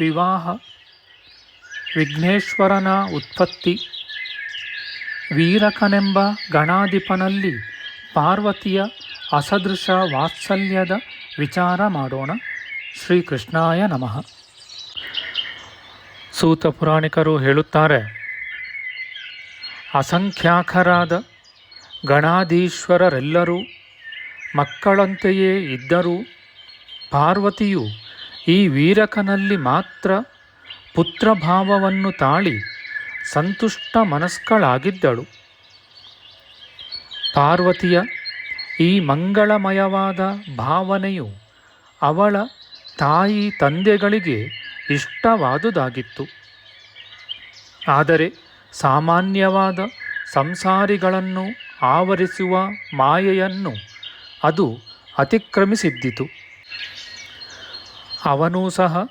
ವಿವಾಹ, ವಿಘ್ನೇಶ್ವರನ ಉತ್ಪತ್ತಿ, ವೀರಕನೆಂಬ ಗಣಾಧಿಪನಲ್ಲಿ ಪಾರ್ವತಿಯ ಅಸದೃಶ ವಾತ್ಸಲ್ಯದ ವಿಚಾರ ಮಾಡೋಣ. ಶ್ರೀಕೃಷ್ಣಾಯ ನಮಃ. ಸೂತ ಪುರಾಣಿಕರು ಹೇಳುತ್ತಾರೆ, ಅಸಂಖ್ಯಾಕರಾದ ಗಣಾಧೀಶ್ವರರೆಲ್ಲರೂ ಮಕ್ಕಳಂತೆಯೇ ಇದ್ದರೂ ಪಾರ್ವತಿಯು ಈ ವೀರಕನಲ್ಲಿ ಮಾತ್ರ ಪುತ್ರಭಾವವನ್ನು ತಾಳಿ ಸಂತುಷ್ಟ ಮನಸ್ಕಳಾಗಿದ್ದಳು. ಪಾರ್ವತಿಯ ಈ ಮಂಗಳಮಯವಾದ ಭಾವನೆಯು ಅವಳ ತಾಯಿ ತಂದೆಗಳಿಗೆ ಇಷ್ಟವಾದುದಾಗಿತ್ತು. ಆದರೆ ಸಾಮಾನ್ಯವಾದ ಸಂಸಾರಿಗಳನ್ನು ಆವರಿಸುವ ಮಾಯೆಯನ್ನು ಅದು ಅತಿಕ್ರಮಿಸಿದ್ದಿತು. ಅವನೂ ಸಹ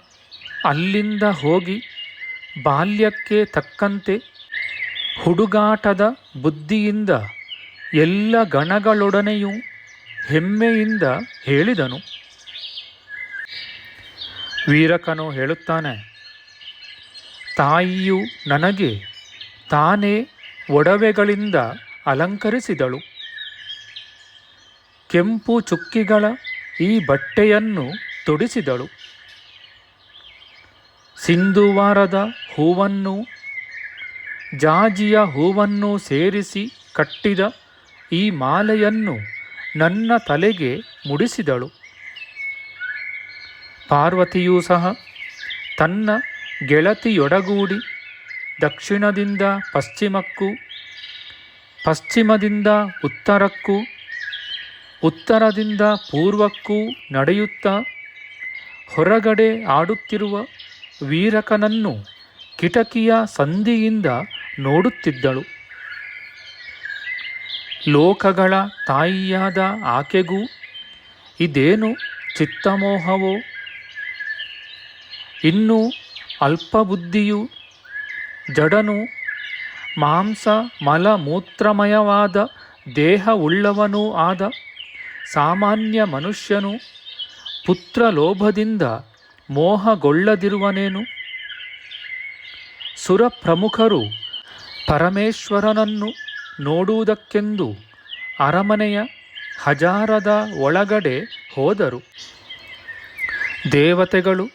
ಅಲ್ಲಿಂದ ಹೋಗಿ ಬಾಲ್ಯಕ್ಕೆ ತಕ್ಕಂತೆ ಹುಡುಗಾಟದ ಬುದ್ಧಿಯಿಂದ ಎಲ್ಲ ಗಣಗಳೊಡನೆಯೂ ಹೆಮ್ಮೆಯಿಂದ ಹೇಳಿದನು. ವೀರಕನು ಹೇಳುತ್ತಾನೆ, ತಾಯಿಯು ನನಗೆ ತಾನೇ ಒಡವೆಗಳಿಂದ ಅಲಂಕರಿಸಿದಳು. ಕೆಂಪು ಚುಕ್ಕಿಗಳ ಈ ಬಟ್ಟೆಯನ್ನು ತೊಡಿಸಿದಳು. ಸಿಂಧುವಾರದ ಹೂವನ್ನು, ಜಾಜಿಯ ಹೂವನ್ನು ಸೇರಿಸಿ ಕಟ್ಟಿದ ಈ ಮಾಲೆಯನ್ನು ನನ್ನ ತಲೆಗೆ ಮುಡಿಸಿದಳು. ಪಾರ್ವತಿಯೂ ಸಹ ತನ್ನ ಗೆಳತಿಯೊಡಗೂಡಿ ದಕ್ಷಿಣದಿಂದ ಪಶ್ಚಿಮಕ್ಕೂ, ಪಶ್ಚಿಮದಿಂದ ಉತ್ತರಕ್ಕೂ, ಉತ್ತರದಿಂದ ಪೂರ್ವಕ್ಕೂ ನಡೆಯುತ್ತಾ ಹೊರಗಡೆ ಆಡುತ್ತಿರುವ ವೀರಕನನ್ನು ಕಿಟಕಿಯ ಸಂಧಿಯಿಂದ ನೋಡುತ್ತಿದ್ದಳು. ಲೋಕಗಳ ತಾಯಿಯಾದ ಆಕೆಗೂ, ಇದೇನು ಚಿತ್ತಮೋಹವೋ? ಇನ್ನೂ ಅಲ್ಪಬುದ್ಧಿಯು ಜಡನು ಮಾಂಸ ಮಲ ಮೂತ್ರಮಯವಾದ ದೇಹವುಳ್ಳವನೂ ಆದ ಸಾಮಾನ್ಯ ಮನುಷ್ಯನು ಪುತ್ರ ಲೋಭದಿಂದ ಮೋಹಗೊಳ್ಳದಿರುವನೇನು? ಸುರಪ್ರಮುಖರು ಪರಮೇಶ್ವರನನ್ನು ನೋಡುವುದಕ್ಕೆಂದು ಅರಮನೆಯ ಹಜಾರದ ಒಳಗಡೆ ಹೋದರು. ದೇವತೆಗಳು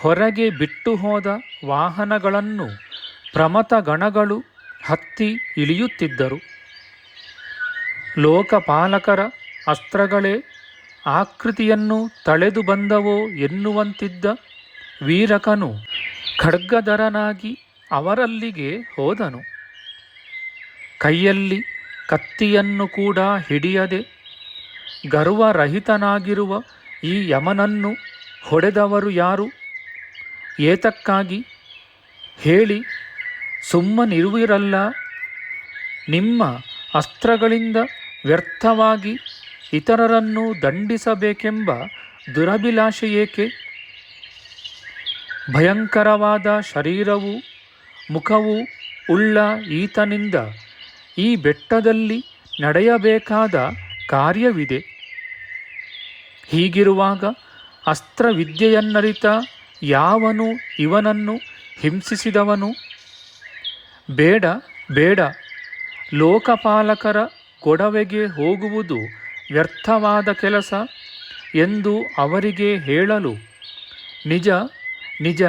ಹೊರಗೆ ಬಿಟ್ಟು ಹೋದ ವಾಹನಗಳನ್ನು ಪ್ರಮತಗಣಗಳು ಹತ್ತಿ ಇಳಿಯುತ್ತಿದ್ದರು. ಲೋಕಪಾಲಕರ ಅಸ್ತ್ರಗಳೇ ಆಕೃತಿಯನ್ನು ತಳೆದು ಬಂದವೋ ಎನ್ನುವಂತಿದ್ದ ವೀರಕನು ಖಡ್ಗಧರನಾಗಿ ಅವರಲ್ಲಿಗೆ ಹೋದನು. ಕೈಯಲ್ಲಿ ಕತ್ತಿಯನ್ನು ಕೂಡ ಹಿಡಿಯದೆ ಗರ್ವರಹಿತನಾಗಿರುವ ಈ ಯಮನನ್ನು ಹೊಡೆದವರು ಯಾರು? ಏತಕ್ಕಾಗಿ? ಹೇಳಿ, ಸುಮ್ಮನಿರುವಿರಲ್ಲ. ನಿಮ್ಮ ಅಸ್ತ್ರಗಳಿಂದ ವ್ಯರ್ಥವಾಗಿ ಇತರರನ್ನು ದಂಡಿಸಬೇಕೆಂಬ ದುರಭಿಲಾಷೆ ಏಕೆ? ಭಯಂಕರವಾದ ಶರೀರವು, ಮುಖವು ಉಳ್ಳ ಈತನಿಂದ ಈ ಬೆಟ್ಟದಲ್ಲಿ ನಡೆಯಬೇಕಾದ ಕಾರ್ಯವಿದೆ. ಹೀಗಿರುವಾಗ ಅಸ್ತ್ರವಿದ್ಯೆಯನ್ನರಿತ ಯಾವನು ಇವನನ್ನು ಹಿಂಸಿಸಿದವನು? ಬೇಡ ಬೇಡ, ಲೋಕಪಾಲಕರ ಗೊಡವೆಗೆ ಹೋಗುವುದು ವ್ಯರ್ಥವಾದ ಕೆಲಸ ಎಂದು ಅವರಿಗೆ ಹೇಳಲು, ನಿಜ ನಿಜ,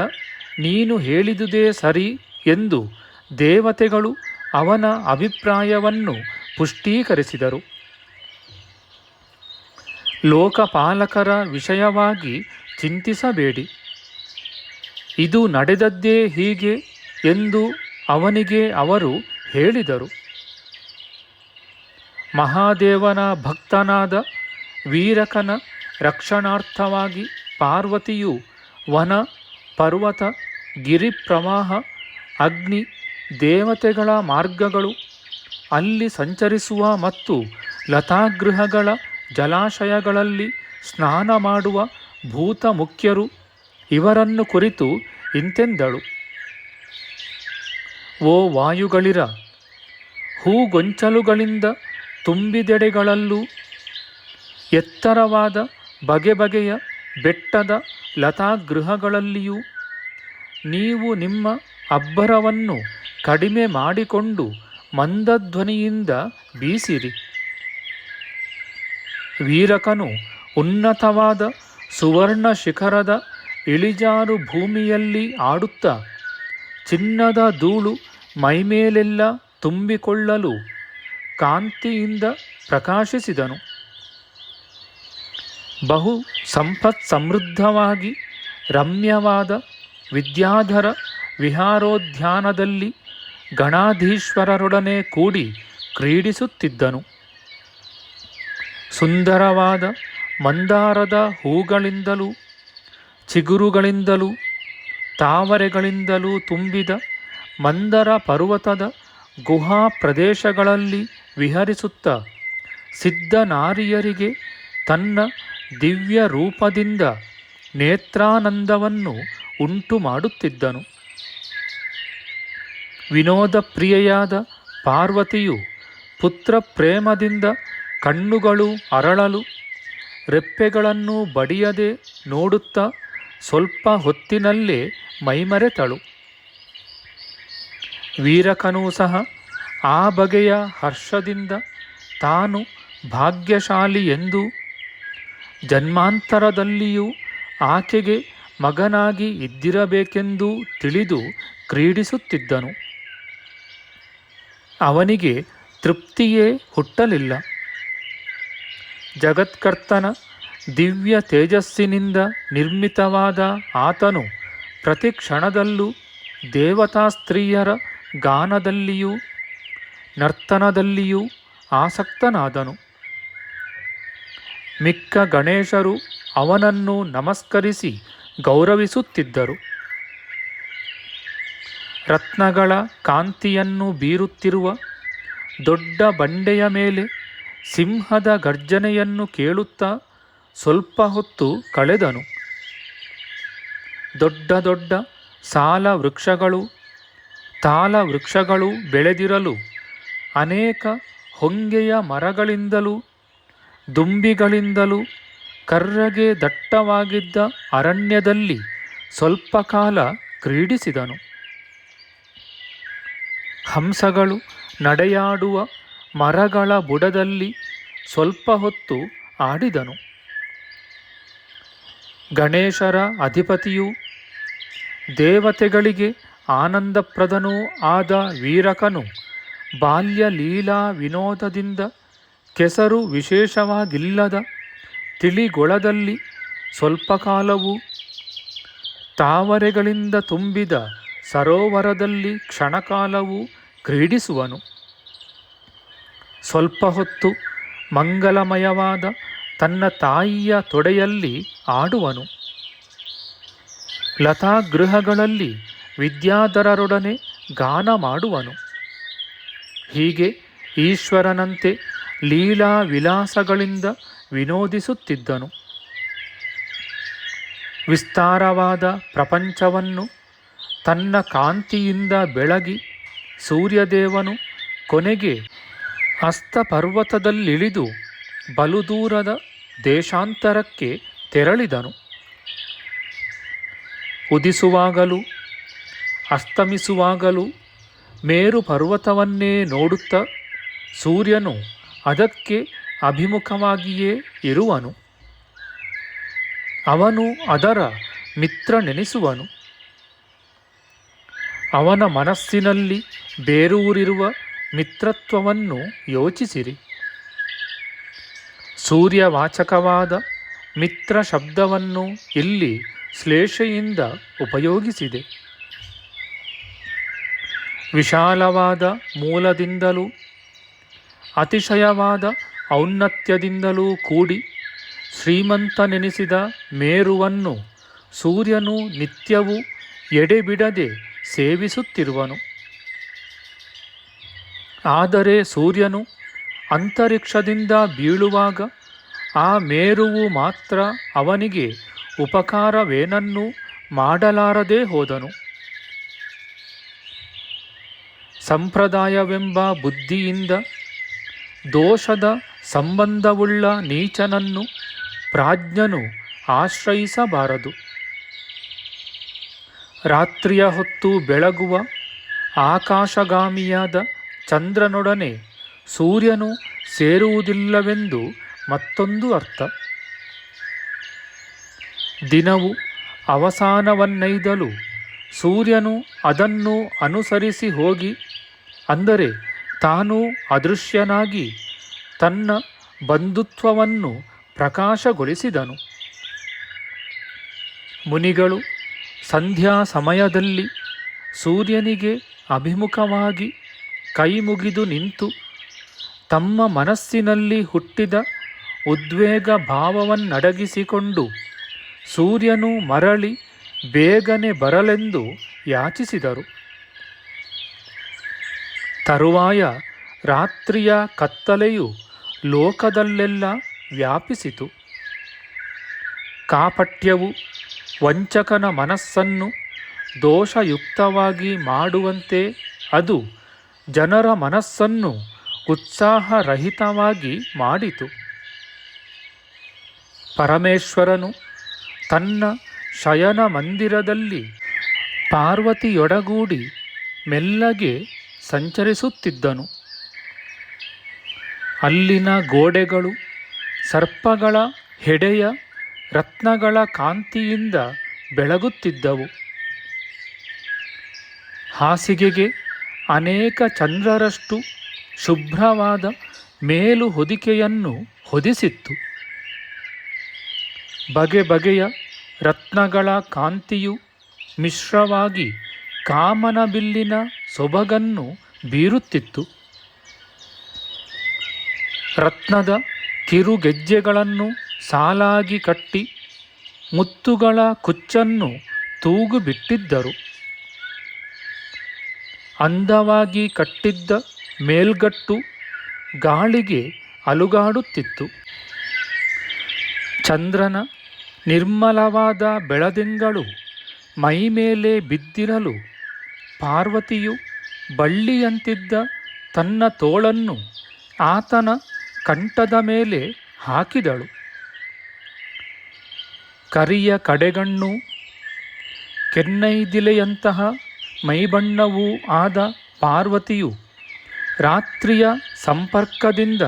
ನೀನು ಹೇಳಿದುದೇ ಸರಿ ಎಂದು ದೇವತೆಗಳು ಅವನ ಅಭಿಪ್ರಾಯವನ್ನು ಪುಷ್ಟೀಕರಿಸಿದರು. ಲೋಕಪಾಲಕರ ವಿಷಯವಾಗಿ ಚಿಂತಿಸಬೇಡಿ. ಇದು ನಡೆದದ್ದೇ ಹೀಗೆ ಎಂದು ಅವನಿಗೆ ಅವರು ಹೇಳಿದರು. ಮಹಾದೇವನ ಭಕ್ತನಾದ ವೀರಕನ ರಕ್ಷಣಾರ್ಥವಾಗಿ ಪಾರ್ವತಿಯು ವನ, ಪರ್ವತ, ಗಿರಿಪ್ರವಾಹ, ಅಗ್ನಿ, ದೇವತೆಗಳ ಮಾರ್ಗಗಳು ಅಲ್ಲಿ ಸಂಚರಿಸುವ ಮತ್ತು ಲತಾಗೃಹಗಳ ಜಲಾಶಯಗಳಲ್ಲಿ ಸ್ನಾನ ಮಾಡುವ ಭೂತ ಮುಖ್ಯರು ಇವರನ್ನು ಕುರಿತು ಇಂತೆಂದಳು. ಓ ವಾಯುಗಳಿರ, ಹೂಗೊಂಚಲುಗಳಿಂದ ತುಂಬಿದೆಡೆಗಳಲ್ಲೂ ಎತ್ತರವಾದ ಬಗೆ ಬಗೆಯ ಬೆಟ್ಟದ ಲತಾಗೃಹಗಳಲ್ಲಿಯೂ ನೀವು ನಿಮ್ಮ ಅಬ್ಬರವನ್ನು ಕಡಿಮೆ ಮಾಡಿಕೊಂಡು ಮಂದಧ್ವನಿಯಿಂದ ಬೀಸಿರಿ. ವೀರಕನು ಉನ್ನತವಾದ ಸುವರ್ಣ ಶಿಖರದ ಇಳಿಜಾರು ಭೂಮಿಯಲ್ಲಿ ಆಡುತ್ತಾ ಚಿನ್ನದ ಧೂಳು ಮೈಮೇಲೆಲ್ಲ ತುಂಬಿಕೊಳ್ಳಲು ಕಾಂತಿಯಿಂದ ಪ್ರಕಾಶಿಸಿದನು. ಬಹು ಸಂಪತ್ ಸಮೃದ್ಧವಾಗಿ ರಮ್ಯವಾದ ವಿದ್ಯಾಧರ ವಿಹಾರೋದ್ಯಾನದಲ್ಲಿ ಗಣಾಧೀಶ್ವರರೊಡನೆ ಕೂಡಿ ಕ್ರೀಡಿಸುತ್ತಿದ್ದನು. ಸುಂದರವಾದ ಮಂದಾರದ ಹೂಗಳಿಂದಲೂ, ಚಿಗುರುಗಳಿಂದಲೂ, ತಾವರೆಗಳಿಂದಲೂ ತುಂಬಿದ ಮಂದರ ಪರ್ವತದ ಗುಹಾ ಪ್ರದೇಶಗಳಲ್ಲಿ ವಿಹರಿಸುತ್ತ ಸಿದ್ಧನಾರಿಯರಿಗೆ ತನ್ನ ದಿವ್ಯ ರೂಪದಿಂದ ನೇತ್ರಾನಂದವನ್ನು ಉಂಟು ಮಾಡುತ್ತಿದ್ದನು ವಿನೋದ ಪ್ರಿಯೆಯಾದ ಪಾರ್ವತಿಯು ಪುತ್ರ ಪ್ರೇಮದಿಂದ ಕಣ್ಣುಗಳು ಅರಳಲು ರೆಪ್ಪೆಗಳನ್ನು ಬಡಿಯದೆ ನೋಡುತ್ತಾ ಸ್ವಲ್ಪ ಹೊತ್ತಿನಲ್ಲೇ ಮೈಮರೆತಳು. ವೀರಕನೂ ಸಹ ಆ ಬಗೆಯ ಹರ್ಷದಿಂದ ತಾನು ಭಾಗ್ಯಶಾಲಿ ಎಂದು ಜನ್ಮಾಂತರದಲ್ಲಿಯೂ ಆಕೆಗೆ ಮಗನಾಗಿ ಇದ್ದಿರಬೇಕೆಂದು ತಿಳಿದು ಕ್ರೀಡಿಸುತ್ತಿದ್ದನು. ಅವನಿಗೆ ತೃಪ್ತಿಯೇ ಹುಟ್ಟಲಿಲ್ಲ. ಜಗತ್ಕರ್ತನ ದಿವ್ಯ ತೇಜಸ್ಸಿನಿಂದ ನಿರ್ಮಿತವಾದ ಆತನು ಪ್ರತಿ ಕ್ಷಣದಲ್ಲೂ ದೇವತಾ ಸ್ತ್ರೀಯರ ಗಾನದಲ್ಲಿಯೂ ನರ್ತನದಲ್ಲಿಯೂ ಆಸಕ್ತನಾದನು. ಮಿಕ್ಕ ಗಣೇಶರು ಅವನನ್ನು ನಮಸ್ಕರಿಸಿ ಗೌರವಿಸುತ್ತಿದ್ದರು. ರತ್ನಗಳ ಕಾಂತಿಯನ್ನು ಬೀರುತ್ತಿರುವ ದೊಡ್ಡ ಬಂಡೆಯ ಮೇಲೆ ಸಿಂಹದ ಗರ್ಜನೆಯನ್ನು ಕೇಳುತ್ತಾ ಸ್ವಲ್ಪ ಹೊತ್ತು ಕಳೆದನು. ದೊಡ್ಡ ದೊಡ್ಡ ಸಾಲ ವೃಕ್ಷಗಳು, ತಾಲ ವೃಕ್ಷಗಳು ಬೆಳೆದಿರಲು ಅನೇಕ ಹೊಂಗೆಯ ಮರಗಳಿಂದಲೂ, ದುಂಬಿಗಳಿಂದಲೂ, ಕರ್ರಗೆ ದಟ್ಟವಾಗಿದ್ದ ಅರಣ್ಯದಲ್ಲಿ ಸ್ವಲ್ಪ ಕಾಲ ಕ್ರೀಡಿಸಿದನು. ಹಂಸಗಳು ನಡೆಯಾಡುವ ಮರಗಳ ಬುಡದಲ್ಲಿ ಸ್ವಲ್ಪ ಹೊತ್ತು ಆಡಿದನು. ಗಣೇಶರ ಅಧಿಪತಿಯೂ ದೇವತೆಗಳಿಗೆ ಆನಂದಪ್ರದನೂ ಆದ ವೀರಕನು ಬಾಲ್ಯ ಲೀಲಾ ವಿನೋದದಿಂದ ಕೆಸರು ವಿಶೇಷವಾಗಿಲ್ಲದ ತಿಳಿಗೊಳದಲ್ಲಿ ಸ್ವಲ್ಪ ಕಾಲವು ತಾವರೆಗಳಿಂದ ತುಂಬಿದ ಸರೋವರದಲ್ಲಿ ಕ್ಷಣಕಾಲವು ಕ್ರೀಡಿಸುವನು. ಸ್ವಲ್ಪ ಹೊತ್ತು ಮಂಗಲಮಯವಾದ ತನ್ನ ತಾಯಿಯ ತೊಡೆಯಲ್ಲಿ ಆಡುವನು. ಲತಾಗೃಹಗಳಲ್ಲಿ ವಿದ್ಯಾಧರರೊಡನೆ ಗಾನ ಮಾಡುವನು. ಹೀಗೆ ಈಶ್ವರನಂತೆ ಲೀಲಾ ವಿಲಾಸಗಳಿಂದ ವಿನೋದಿಸುತ್ತಿದ್ದನು. ವಿಸ್ತಾರವಾದ ಪ್ರಪಂಚವನ್ನು ತನ್ನ ಕಾಂತಿಯಿಂದ ಬೆಳಗಿ ಸೂರ್ಯದೇವನು ಕೊನೆಗೆ ಅಸ್ತಪರ್ವತದಲ್ಲಿಳಿದು ಬಲುದೂರದ ದೇಶಾಂತರಕ್ಕೆ ತೆರಳಿದನು. ಉದಿಸುವಾಗಲೂ, ಅಸ್ತಮಿಸುವಾಗಲೂ ಮೇರು ಪರ್ವತವನ್ನೇ ನೋಡುತ್ತಾ ಸೂರ್ಯನು ಅದಕ್ಕೆ ಅಭಿಮುಖವಾಗಿಯೇ ಇರುವನು. ಅವನು ಅದರ ಮಿತ್ರ ನೆನೆಸುವನು ಅವನ ಮನಸ್ಸಿನಲ್ಲಿ ಬೇರೂರಿರುವ ಮಿತ್ರತ್ವವನ್ನು ಯೋಚಿಸಿರಿ. ಸೂರ್ಯವಾಚಕವಾದ ಮಿತ್ರ ಶಬ್ದವನ್ನು ಇಲ್ಲಿ ಶ್ಲೇಷೆಯಿಂದ ಉಪಯೋಗಿಸಿದೆ. ವಿಶಾಲವಾದ ಮೂಲದಿಂದಲೂ, ಅತಿಶಯವಾದ ಔನ್ನತ್ಯದಿಂದಲೂ ಕೂಡಿ ಶ್ರೀಮಂತನೆನಿಸಿದ ಮೇರುವನ್ನು ಸೂರ್ಯನು ನಿತ್ಯವೂ ಎಡೆಬಿಡದೆ ಸೇವಿಸುತ್ತಿರುವನು. ಆದರೆ ಸೂರ್ಯನು ಅಂತರಿಕ್ಷದಿಂದ ಬೀಳುವಾಗ ಆ ಮೇರುವು ಮಾತ್ರ ಅವನಿಗೆ ಉಪಕಾರವೇನನ್ನೂ ಮಾಡಲಾರದೇ ಹೋದನು. ಸಂಪ್ರದಾಯವೆಂಬ ಬುದ್ಧಿಯಿಂದ ದೋಷದ ಸಂಬಂಧವುಳ್ಳ ನೀಚನನ್ನು ಪ್ರಾಜ್ಞನು ಆಶ್ರಯಿಸಬಾರದು. ರಾತ್ರಿಯ ಹೊತ್ತು ಬೆಳಗುವ ಆಕಾಶಗಾಮಿಯಾದ ಚಂದ್ರನೊಡನೆ ಸೂರ್ಯನು ಸೇರುವುದಿಲ್ಲವೆಂದು ಮತ್ತೊಂದು ಅರ್ಥ. ದಿನವು ಅವಸಾನವನ್ನೈದಲು ಸೂರ್ಯನು ಅದನ್ನು ಅನುಸರಿಸಿ ಹೋಗಿ ಅಂದರೆ ತಾನು ಅದೃಶ್ಯನಾಗಿ ತನ್ನ ಬಂಧುತ್ವವನ್ನು ಪ್ರಕಾಶಗೊಳಿಸಿದನು. ಮುನಿಗಳು ಸಂಧ್ಯಾ ಸಮಯದಲ್ಲಿ ಸೂರ್ಯನಿಗೆ ಅಭಿಮುಖವಾಗಿ ಕೈಮುಗಿದು ನಿಂತು ತಮ್ಮ ಮನಸ್ಸಿನಲ್ಲಿ ಹುಟ್ಟಿದ ಉದ್ವೇಗ ಭಾವವನ್ನಡಗಿಸಿಕೊಂಡು ಸೂರ್ಯನು ಮರಳಿ ಬೇಗನೆ ಬರಲೆಂದು ಯಾಚಿಸಿದರು. ತರುವಾಯ ರಾತ್ರಿಯ ಕತ್ತಲೆಯು ಲೋಕದಲ್ಲೆಲ್ಲ ವ್ಯಾಪಿಸಿತು. ಕಾಪಟ್ಯವು ವಂಚಕನ ಮನಸ್ಸನ್ನು ದೋಷಯುಕ್ತವಾಗಿ ಮಾಡುವಂತೆ ಅದು ಜನರ ಮನಸ್ಸನ್ನು ಉತ್ಸಾಹರಹಿತವಾಗಿ ಮಾಡಿತು. ಪರಮೇಶ್ವರನು ತನ್ನ ಶಯನ ಮಂದಿರದಲ್ಲಿ ಪಾರ್ವತಿಯೊಡಗೂಡಿ ಮೆಲ್ಲಗೆ ಸಂಚರಿಸುತ್ತಿದ್ದನು. ಅಲ್ಲಿನ ಗೋಡೆಗಳು, ಸರ್ಪಗಳ ಹೆಡೆಯ ರತ್ನಗಳ ಕಾಂತಿಯಿಂದ ಬೆಳಗುತ್ತಿದ್ದವು. ಹಾಸಿಗೆಗೆ ಅನೇಕ ಚಂದ್ರರಷ್ಟು ಶುಭ್ರವಾದ ಮೇಲು ಹೊದಿಕೆಯನ್ನು ಹೊದಿಸಿತ್ತು. ಬಗೆ ಬಗೆಯ ರತ್ನಗಳ ಕಾಂತಿಯು ಮಿಶ್ರವಾಗಿ ಕಾಮನ ಬಿಲ್ಲಿನ ಸೊಬಗನ್ನು ಬೀರುತ್ತಿತ್ತು. ರತ್ನದ ಕಿರುಗೆಜ್ಜೆಗಳನ್ನು ಸಾಲಾಗಿ ಕಟ್ಟಿ ಮುತ್ತುಗಳ ಕುಚ್ಚನ್ನು ತೂಗು ಬಿಟ್ಟಿದ್ದರು ಅಂದವಾಗಿ ಕಟ್ಟಿದ್ದ ಮೇಲ್ಗಟ್ಟು ಗಾಳಿಗೆ ಅಲುಗಾಡುತ್ತಿತ್ತು. ಚಂದ್ರನ ನಿರ್ಮಲವಾದ ಬೆಳದಿಂಗಳು ಮೈಮೇಲೆ ಬಿದ್ದಿರಲು ಪಾರ್ವತಿಯು ಬಳ್ಳಿಯಂತಿದ್ದ ತನ್ನ ತೋಳನ್ನು ಆತನ ಕಂಠದ ಮೇಲೆ ಹಾಕಿದಳು. ಕರಿಯ ಕಡೆಗಣ್ಣು, ಕೆನ್ನೈದಿಲೆಯಂತಹ ಮೈಬಣ್ಣವೂ ಆದ ಪಾರ್ವತಿಯು ರಾತ್ರಿಯ ಸಂಪರ್ಕದಿಂದ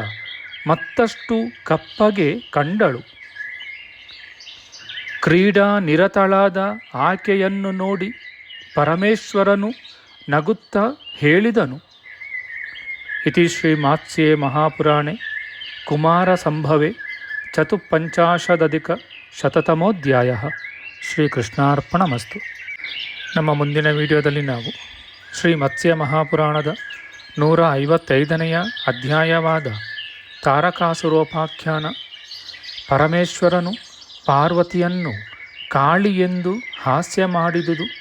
ಮತ್ತಷ್ಟು ಕಪ್ಪಗೆ ಕಂಡಳು. ಕ್ರೀಡಾ ನಿರತಳಾದ ಆಕೆಯನ್ನು ನೋಡಿ ಪರಮೇಶ್ವರನು ನಗುತ್ತಾ ಹೇಳಿದನು. ಇತಿ ಶ್ರೀ ಮಾತ್ಸ್ಯೆ ಮಹಾಪುರಾಣೆ, ಕುಮಾರ ಸಂಭವೆ, ಚತುಪಂಚಾಶದಧಿಕ ಶತತಮೋಧ್ಯಾಯ. ಶ್ರೀಕೃಷ್ಣಾರ್ಪಣಮಸ್ತು. ನಮ್ಮ ಮುಂದಿನ ವಿಡಿಯೋದಲ್ಲಿ ನಾವು ಶ್ರೀ ಮತ್ಸ್ಯ ಮಹಾಪುರಾಣದ ನೂರ ಐವತ್ತೈದನೆಯ ಅಧ್ಯಾಯವಾದ ತಾರಕಾಸುರೋಪಾಖ್ಯಾನ, ಪರಮೇಶ್ವರನು ಪಾರ್ವತಿಯನ್ನು ಕಾಳಿ ಎಂದು ಹಾಸ್ಯ ಮಾಡಿದುದು.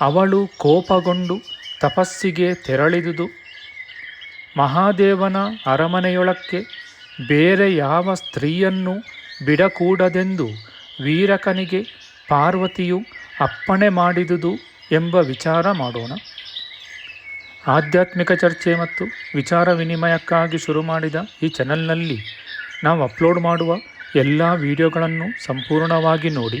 ಅವಳು ಕೋಪಗೊಂಡು ತಪಸ್ಸಿಗೆ ತೆರಳಿದುದು. ಮಹಾದೇವನ ಅರಮನೆಯೊಳಕ್ಕೆ ಬೇರೆ ಯಾವ ಸ್ತ್ರೀಯನ್ನು ಬಿಡಕೂಡದೆಂದು ವೀರಕನಿಗೆ ಪಾರ್ವತಿಯು ಅಪ್ಪಣೆ ಮಾಡಿದುದು ಎಂಬ ವಿಚಾರ ಮಾಡೋಣ. ಆಧ್ಯಾತ್ಮಿಕ ಚರ್ಚೆ ಮತ್ತು ವಿಚಾರ ವಿನಿಮಯಕ್ಕಾಗಿ ಶುರು ಮಾಡಿದ ಈ ಚಾನಲ್ನಲ್ಲಿ ನಾವು ಅಪ್ಲೋಡ್ ಮಾಡುವ ಎಲ್ಲ ವಿಡಿಯೋಗಳನ್ನು ಸಂಪೂರ್ಣವಾಗಿ ನೋಡಿ.